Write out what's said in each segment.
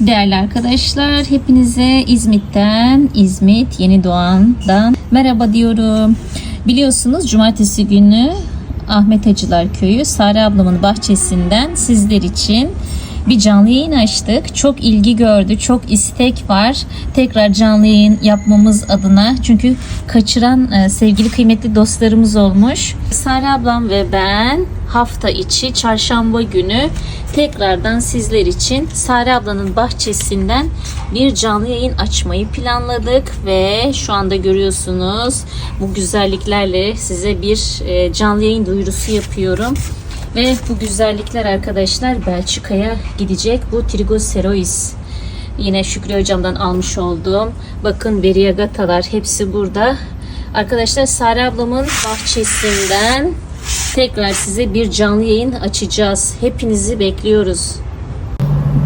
Değerli arkadaşlar, hepinize İzmit'ten, İzmit Yeni Doğan'dan merhaba diyorum. Biliyorsunuz cumartesi günü Ahmet Hacılar Köyü Sare ablamın bahçesinden sizler için bir canlı yayın açtık. Çok ilgi gördü, çok istek var. Tekrar canlı yayın yapmamız adına. Çünkü kaçıran e, sevgili kıymetli dostlarımız olmuş. Sare ablam ve ben hafta içi çarşamba günü tekrardan sizler için Sare ablanın bahçesinden bir canlı yayın açmayı planladık ve şu anda görüyorsunuz bu güzelliklerle size bir e, canlı yayın duyurusu yapıyorum. Ve bu güzellikler arkadaşlar Belçika'ya gidecek. Bu Trigocerois. Yine Şükrü hocamdan almış olduğum. Bakın Veriagatalar hepsi burada. Arkadaşlar Sare ablamın bahçesinden tekrar size bir canlı yayın açacağız. Hepinizi bekliyoruz.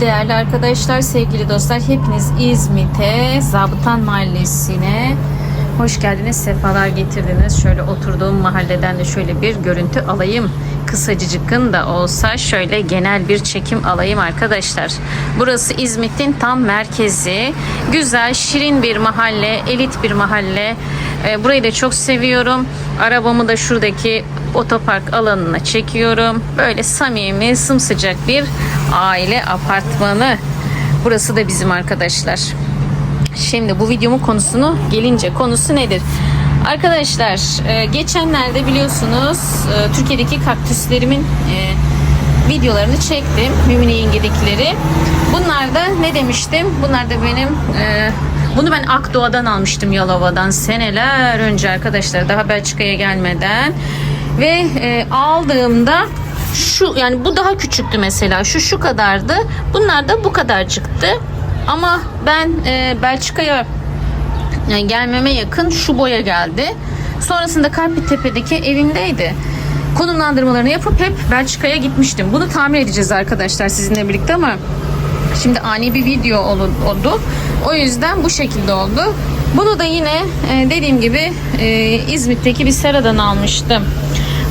Değerli arkadaşlar, sevgili dostlar, hepiniz İzmit'e, Zabıtan Mahallesi'ne hoş geldiniz, sefalar getirdiniz. Şöyle oturduğum mahalleden de şöyle bir görüntü alayım. Kısacıcıkın da olsa şöyle genel bir çekim alayım arkadaşlar. Burası İzmit'in tam merkezi. Güzel, şirin bir mahalle, elit bir mahalle. Ee, burayı da çok seviyorum. Arabamı da şuradaki otopark alanına çekiyorum. Böyle samimi, sımsıcak bir aile apartmanı. Burası da bizim arkadaşlar. Şimdi bu videomun konusunu gelince konusu nedir? Arkadaşlar e, geçenlerde biliyorsunuz e, Türkiye'deki kaktüslerimin e, videolarını çektim. Mümine yengedekileri. Bunlar da ne demiştim? Bunlar da benim bunu ben Akdoğa'dan almıştım Yalova'dan seneler önce arkadaşlar daha Belçika'ya gelmeden ve aldığımda şu yani bu daha küçüktü mesela şu şu kadardı bunlar da bu kadar çıktı ama ben e, Belçika'ya yani gelmeme yakın şu boya geldi. Sonrasında Kalpitepe'deki evimdeydi. Konumlandırmalarını yapıp hep Belçika'ya gitmiştim. Bunu tamir edeceğiz arkadaşlar sizinle birlikte ama şimdi ani bir video oldu. O yüzden bu şekilde oldu. Bunu da yine e, dediğim gibi e, İzmit'teki bir seradan almıştım.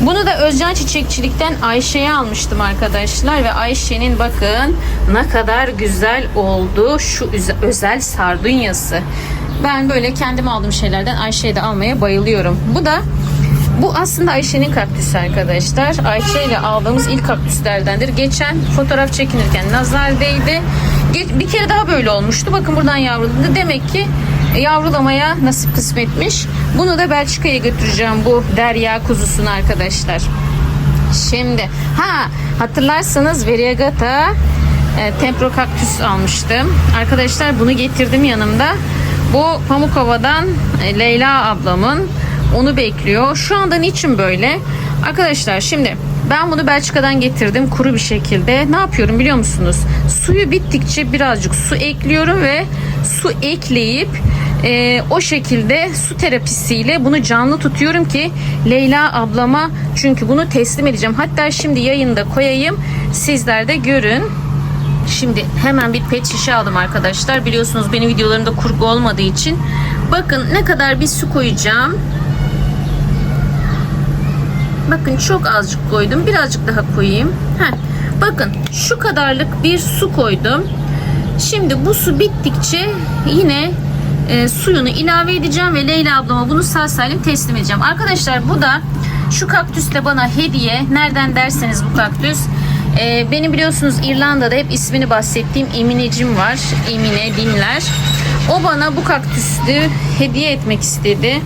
Bunu da Özcan Çiçekçilik'ten Ayşe'ye almıştım arkadaşlar ve Ayşe'nin bakın ne kadar güzel oldu şu özel sardunyası. Ben böyle kendim aldığım şeylerden Ayşe'ye de almaya bayılıyorum. Bu da bu aslında Ayşe'nin kaktüsü arkadaşlar. Ayşe ile aldığımız ilk kaktüslerdendir. Geçen fotoğraf çekinirken nazar değdi. Bir kere daha böyle olmuştu. Bakın buradan yavruladı. Demek ki yavrulamaya nasip kısmetmiş. Bunu da Belçika'ya götüreceğim bu derya kuzusunu arkadaşlar. Şimdi ha hatırlarsanız Variegata e, tempro kaktüs almıştım. Arkadaşlar bunu getirdim yanımda. Bu Pamukova'dan e, Leyla ablamın onu bekliyor. Şu anda niçin böyle? Arkadaşlar şimdi ben bunu Belçika'dan getirdim kuru bir şekilde. Ne yapıyorum biliyor musunuz? Suyu bittikçe birazcık su ekliyorum ve su ekleyip e, o şekilde su terapisiyle bunu canlı tutuyorum ki Leyla ablama çünkü bunu teslim edeceğim. Hatta şimdi yayında koyayım sizler de görün. Şimdi hemen bir pet şişe aldım arkadaşlar. Biliyorsunuz benim videolarımda kurgu olmadığı için. Bakın ne kadar bir su koyacağım. Bakın çok azıcık koydum. Birazcık daha koyayım. Heh. Bakın şu kadarlık bir su koydum. Şimdi bu su bittikçe yine e, suyunu ilave edeceğim ve Leyla ablama bunu sağ salim teslim edeceğim. Arkadaşlar bu da şu kaktüsle bana hediye. Nereden derseniz bu kaktüs. E, benim biliyorsunuz İrlanda'da hep ismini bahsettiğim Eminecim var. Emine Dinler. O bana bu kaktüsü hediye etmek istedi.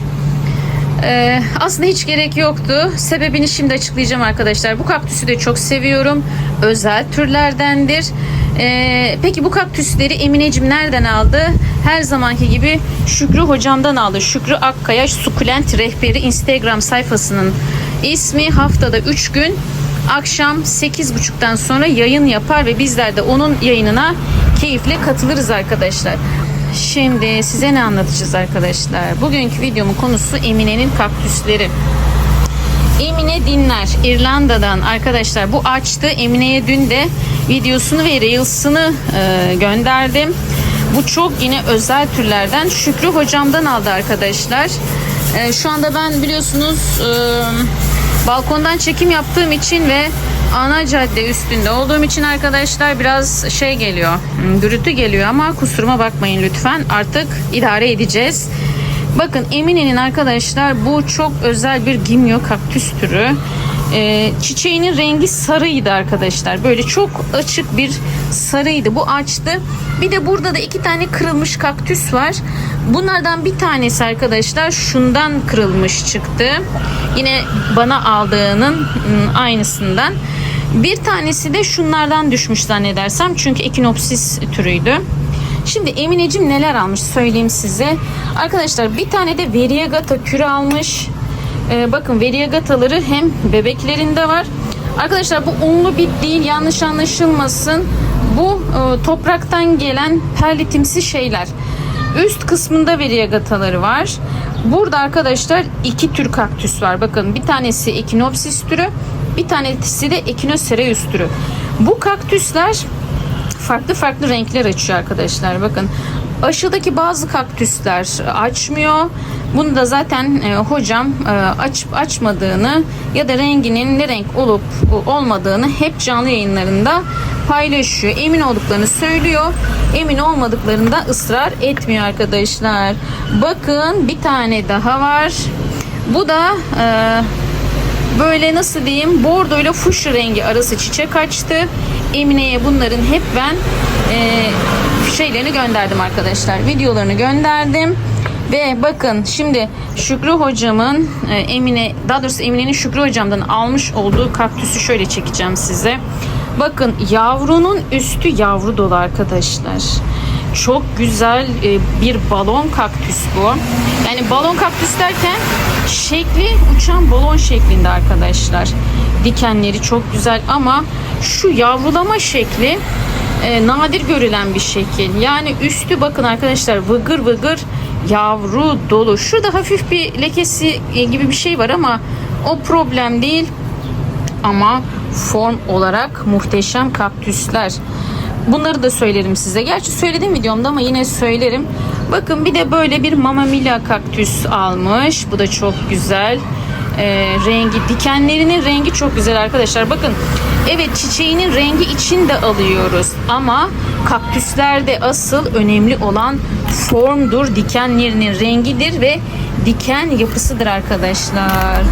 Ee, aslında hiç gerek yoktu. Sebebini şimdi açıklayacağım arkadaşlar. Bu kaktüsü de çok seviyorum. Özel türlerdendir. Ee, peki bu kaktüsleri Emineciğim nereden aldı? Her zamanki gibi Şükrü hocamdan aldı. Şükrü Akkaya Sukulent Rehberi Instagram sayfasının ismi haftada 3 gün akşam 8.30'dan sonra yayın yapar ve bizler de onun yayınına keyifle katılırız arkadaşlar. Şimdi size ne anlatacağız arkadaşlar? Bugünkü videomun konusu Emine'nin kaktüsleri. Emine Dinler İrlanda'dan arkadaşlar bu açtı. Emine'ye dün de videosunu ve reels'ını e, gönderdim. Bu çok yine özel türlerden. Şükrü hocamdan aldı arkadaşlar. E, şu anda ben biliyorsunuz e, balkondan çekim yaptığım için ve ana cadde üstünde olduğum için arkadaşlar biraz şey geliyor. hmm, Gürültü geliyor ama kusuruma bakmayın lütfen. Artık idare edeceğiz. Bakın Emine'nin arkadaşlar bu çok özel bir gimyo kaktüs türü. Ee, çiçeğinin rengi sarıydı arkadaşlar. Böyle çok açık bir sarıydı. Bu açtı. Bir de burada da iki tane kırılmış kaktüs var. Bunlardan bir tanesi arkadaşlar şundan kırılmış çıktı. Yine bana aldığının ım, aynısından. Bir tanesi de şunlardan düşmüş zannedersem. Çünkü ekinopsis türüydü. Şimdi Emineciğim neler almış söyleyeyim size. Arkadaşlar bir tane de Variegata kürü almış. Ee, bakın Variegataları hem bebeklerinde var. Arkadaşlar bu unlu bit değil yanlış anlaşılmasın. Bu e, topraktan gelen perlitimsi şeyler. Üst kısmında Variegataları var. Burada arkadaşlar iki tür kaktüs var. Bakın bir tanesi Echinopsis türü, bir tanesi de Echinocereus türü. Bu kaktüsler farklı farklı renkler açıyor arkadaşlar. Bakın aşağıdaki bazı kaktüsler açmıyor. Bunu da zaten e, hocam e, aç açmadığını ya da renginin ne renk olup olmadığını hep canlı yayınlarında paylaşıyor. Emin olduklarını söylüyor. Emin olmadıklarında ısrar etmiyor arkadaşlar. Bakın bir tane daha var. Bu da e, böyle nasıl diyeyim bordo ile fuşya rengi arası çiçek açtı. Emine'ye bunların hep ben e, şeylerini gönderdim arkadaşlar. Videolarını gönderdim. Ve bakın şimdi Şükrü hocamın e, Emine daha doğrusu Emine'nin Şükrü hocamdan almış olduğu kaktüsü şöyle çekeceğim size. Bakın yavrunun üstü yavru dolu arkadaşlar. Çok güzel e, bir balon kaktüs bu. Yani balon kaktüs derken şekli uçan balon şeklinde arkadaşlar. Dikenleri çok güzel ama şu yavrulama şekli e, nadir görülen bir şekil. Yani üstü bakın arkadaşlar vıgır vıgır yavru dolu. Şurada hafif bir lekesi e, gibi bir şey var ama o problem değil. Ama form olarak muhteşem kaktüsler. Bunları da söylerim size. Gerçi söyledim videomda ama yine söylerim. Bakın bir de böyle bir mamamila kaktüs almış. Bu da çok güzel. Ee, rengi, dikenlerinin rengi çok güzel arkadaşlar. Bakın evet çiçeğinin rengi için de alıyoruz. Ama kaktüslerde asıl önemli olan formdur. Dikenlerinin rengidir ve diken yapısıdır arkadaşlar.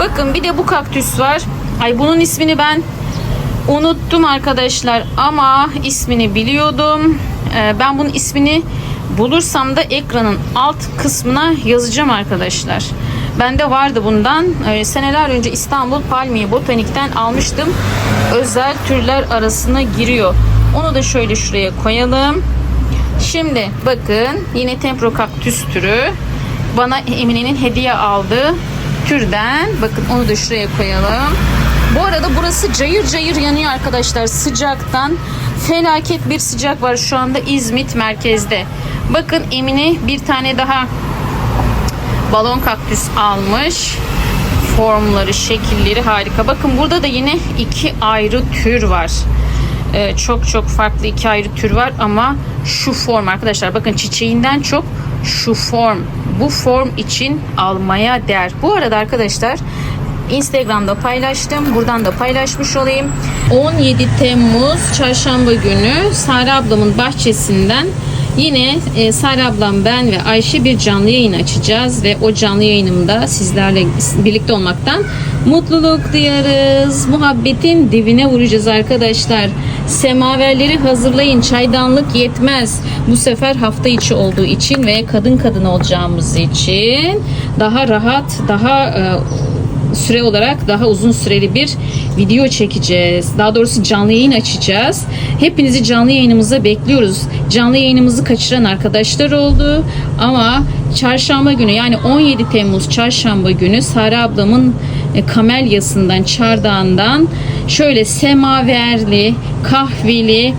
Bakın bir de bu kaktüs var. Ay bunun ismini ben unuttum arkadaşlar ama ismini biliyordum. Ee, ben bunun ismini bulursam da ekranın alt kısmına yazacağım arkadaşlar. Bende vardı bundan. Ee, seneler önce İstanbul Palmiye Botanik'ten almıştım. Özel türler arasına giriyor. Onu da şöyle şuraya koyalım. Şimdi bakın yine tempro kaktüs türü. Bana Emine'nin hediye aldığı türden. Bakın onu da şuraya koyalım. Bu arada burası cayır cayır yanıyor arkadaşlar sıcaktan. Felaket bir sıcak var şu anda İzmit merkezde. Bakın Emine bir tane daha balon kaktüs almış. Formları, şekilleri harika. Bakın burada da yine iki ayrı tür var. Ee, çok çok farklı iki ayrı tür var ama şu form arkadaşlar bakın çiçeğinden çok şu form bu form için almaya değer. Bu arada arkadaşlar Instagram'da paylaştım. Buradan da paylaşmış olayım. 17 Temmuz çarşamba günü Sare ablamın bahçesinden yine e, Sare ablam ben ve Ayşe bir canlı yayın açacağız ve o canlı yayınımda sizlerle birlikte olmaktan mutluluk duyarız. Muhabbetin dibine vuracağız arkadaşlar. Semaverleri hazırlayın. Çaydanlık yetmez. Bu sefer hafta içi olduğu için ve kadın kadın olacağımız için daha rahat, daha e, süre olarak daha uzun süreli bir video çekeceğiz. Daha doğrusu canlı yayın açacağız. Hepinizi canlı yayınımıza bekliyoruz. Canlı yayınımızı kaçıran arkadaşlar oldu. Ama çarşamba günü yani 17 Temmuz çarşamba günü Sara ablamın e, kamelyasından, çardağından şöyle semaverli, kahveli,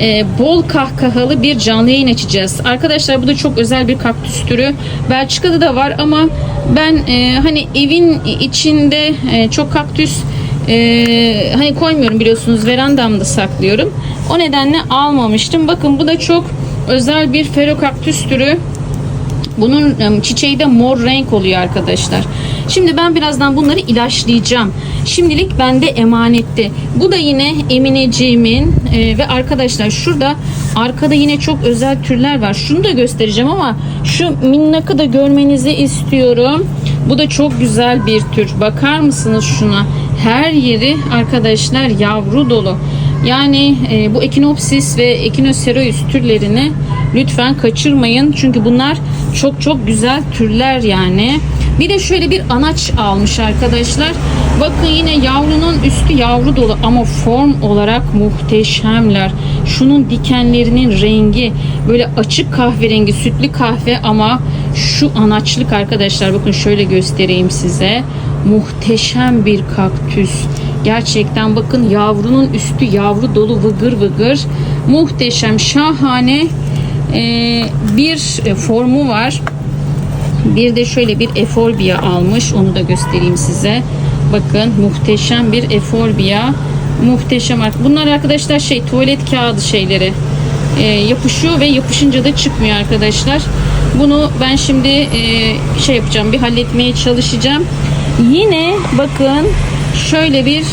e, bol kahkahalı bir canlı yayın açacağız. Arkadaşlar bu da çok özel bir kaktüs türü. Belçika'da da var ama ben e, hani evin içinde e, çok kaktüs e, hani koymuyorum biliyorsunuz verandamda saklıyorum. O nedenle almamıştım. Bakın bu da çok özel bir ferokaktüs türü. Bunun e, çiçeği de mor renk oluyor arkadaşlar. Şimdi ben birazdan bunları ilaçlayacağım. Şimdilik bende emanette. Bu da yine Emineciğimin e, ve arkadaşlar şurada arkada yine çok özel türler var. Şunu da göstereceğim ama şu minnakı da görmenizi istiyorum. Bu da çok güzel bir tür. Bakar mısınız şuna? Her yeri arkadaşlar yavru dolu. Yani e, bu Echinopsis ve Echinocereus türlerini lütfen kaçırmayın. Çünkü bunlar çok çok güzel türler yani. Bir de şöyle bir anaç almış arkadaşlar. Bakın yine yavrunun üstü yavru dolu ama form olarak muhteşemler. Şunun dikenlerinin rengi böyle açık kahverengi, sütlü kahve ama şu anaçlık arkadaşlar bakın şöyle göstereyim size. Muhteşem bir kaktüs. Gerçekten bakın yavrunun üstü yavru dolu vıgır vıgır. Muhteşem, şahane bir e, formu var. Bir de şöyle bir eforbia almış. Onu da göstereyim size. Bakın muhteşem bir eforbia. Muhteşem. artık. Bunlar arkadaşlar şey tuvalet kağıdı şeyleri. Ee, yapışıyor ve yapışınca da çıkmıyor arkadaşlar. Bunu ben şimdi e, şey yapacağım. Bir halletmeye çalışacağım. Yine bakın şöyle bir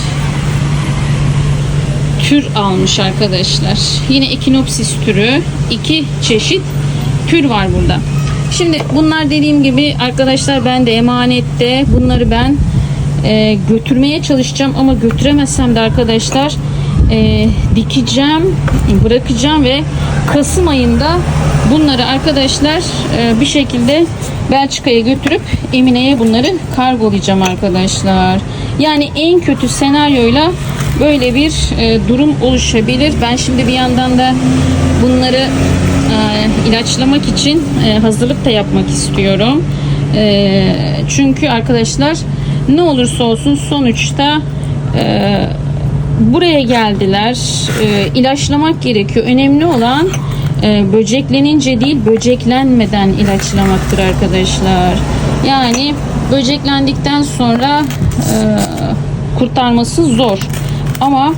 tür almış arkadaşlar. Yine Echinopsis türü. iki çeşit tür var burada. Şimdi bunlar dediğim gibi arkadaşlar ben de emanette. Bunları ben e, götürmeye çalışacağım ama götüremezsem de arkadaşlar e, dikeceğim, bırakacağım ve Kasım ayında bunları arkadaşlar e, bir şekilde Belçika'ya götürüp Emine'ye bunları kargolayacağım arkadaşlar. Yani en kötü senaryoyla böyle bir e, durum oluşabilir. Ben şimdi bir yandan da bunları e, ilaçlamak için e, hazırlık da yapmak istiyorum. E, çünkü arkadaşlar ne olursa olsun sonuçta e, buraya geldiler. E, ilaçlamak gerekiyor. Önemli olan e, böceklenince değil böceklenmeden ilaçlamaktır arkadaşlar. Yani böceklendikten sonra kurtarması zor. Ama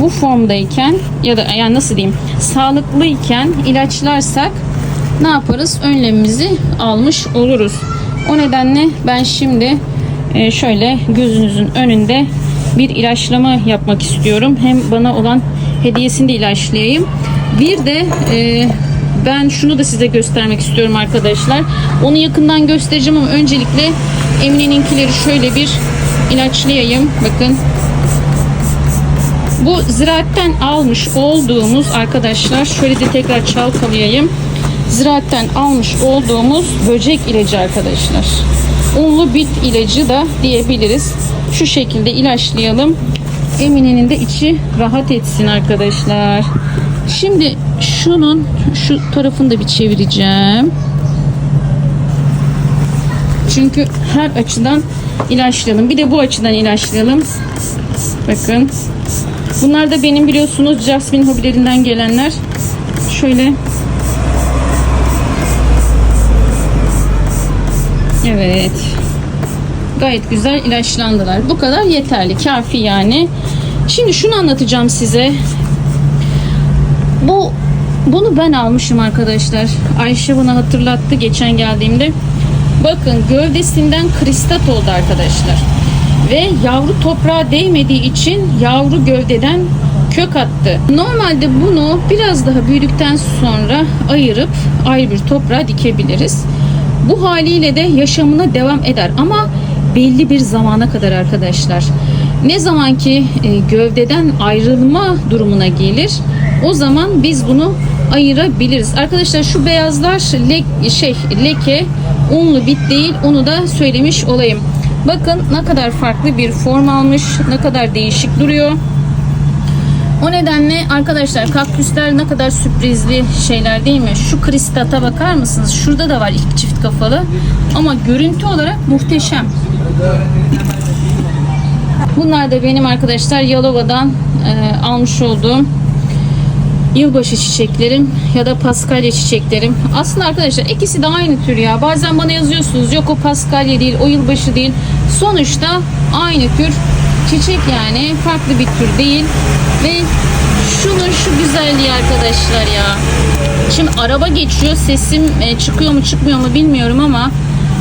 bu formdayken ya da yani nasıl diyeyim sağlıklıyken ilaçlarsak ne yaparız? Önlemimizi almış oluruz. O nedenle ben şimdi e, şöyle gözünüzün önünde bir ilaçlama yapmak istiyorum. Hem bana olan hediyesini de ilaçlayayım. Bir de e, ben şunu da size göstermek istiyorum arkadaşlar. Onu yakından göstereceğim ama öncelikle Emine'ninkileri şöyle bir ilaçlayayım. Bakın bu ziraatten almış olduğumuz arkadaşlar şöyle de tekrar çalkalayayım. Ziraatten almış olduğumuz böcek ilacı arkadaşlar. Unlu bit ilacı da diyebiliriz. Şu şekilde ilaçlayalım. Emine'nin de içi rahat etsin arkadaşlar. Şimdi şunun şu tarafını da bir çevireceğim. Çünkü her açıdan ilaçlayalım. Bir de bu açıdan ilaçlayalım. Bakın. Bunlar da benim biliyorsunuz Jasmine hobilerinden gelenler. Şöyle. Evet. Gayet güzel ilaçlandılar. Bu kadar yeterli. Kafi yani. Şimdi şunu anlatacağım size. Bu bunu ben almışım arkadaşlar. Ayşe bana hatırlattı geçen geldiğimde. Bakın gövdesinden kristat oldu arkadaşlar. Ve yavru toprağa değmediği için yavru gövdeden kök attı. Normalde bunu biraz daha büyüdükten sonra ayırıp ayrı bir toprağa dikebiliriz. Bu haliyle de yaşamına devam eder ama belli bir zamana kadar arkadaşlar. Ne zaman ki e, gövdeden ayrılma durumuna gelir o zaman biz bunu ayırabiliriz. Arkadaşlar şu beyazlar le şey leke unlu bit değil onu da söylemiş olayım. Bakın ne kadar farklı bir form almış. Ne kadar değişik duruyor. O nedenle arkadaşlar kaktüsler ne kadar sürprizli şeyler değil mi? Şu kristata bakar mısınız? Şurada da var ilk çift kafalı. Ama görüntü olarak muhteşem. Bunlar da benim arkadaşlar Yalova'dan e, almış olduğum yılbaşı çiçeklerim ya da paskalya çiçeklerim. Aslında arkadaşlar ikisi de aynı tür ya. Bazen bana yazıyorsunuz yok o paskalya değil, o yılbaşı değil. Sonuçta aynı tür çiçek yani farklı bir tür değil. Ve şunun şu güzelliği arkadaşlar ya. Şimdi araba geçiyor sesim e, çıkıyor mu çıkmıyor mu bilmiyorum ama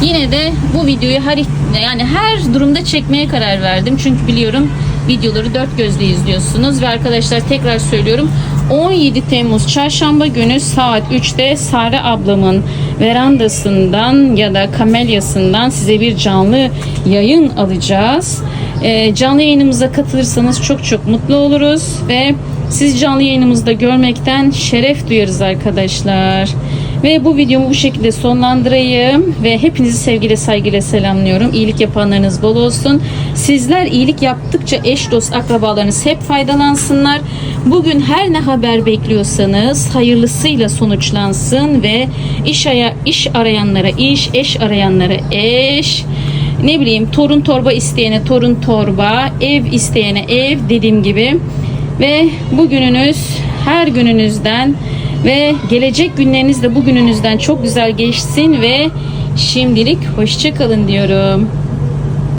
Yine de bu videoyu her yani her durumda çekmeye karar verdim. Çünkü biliyorum videoları dört gözle izliyorsunuz ve arkadaşlar tekrar söylüyorum 17 Temmuz çarşamba günü saat 3'te Sare ablamın verandasından ya da kamelyasından size bir canlı yayın alacağız. Ee, canlı yayınımıza katılırsanız çok çok mutlu oluruz ve siz canlı yayınımızda görmekten şeref duyarız arkadaşlar. Ve bu videomu bu şekilde sonlandırayım ve hepinizi sevgiyle saygıyla selamlıyorum. İyilik yapanlarınız bol olsun. Sizler iyilik yaptıkça eş dost akrabalarınız hep faydalansınlar. Bugün her ne haber bekliyorsanız hayırlısıyla sonuçlansın ve iş, aya, iş arayanlara iş, eş arayanlara eş, ne bileyim torun torba isteyene torun torba, ev isteyene ev dediğim gibi. Ve bugününüz her gününüzden ve gelecek günleriniz de bugününüzden çok güzel geçsin ve şimdilik hoşça kalın diyorum.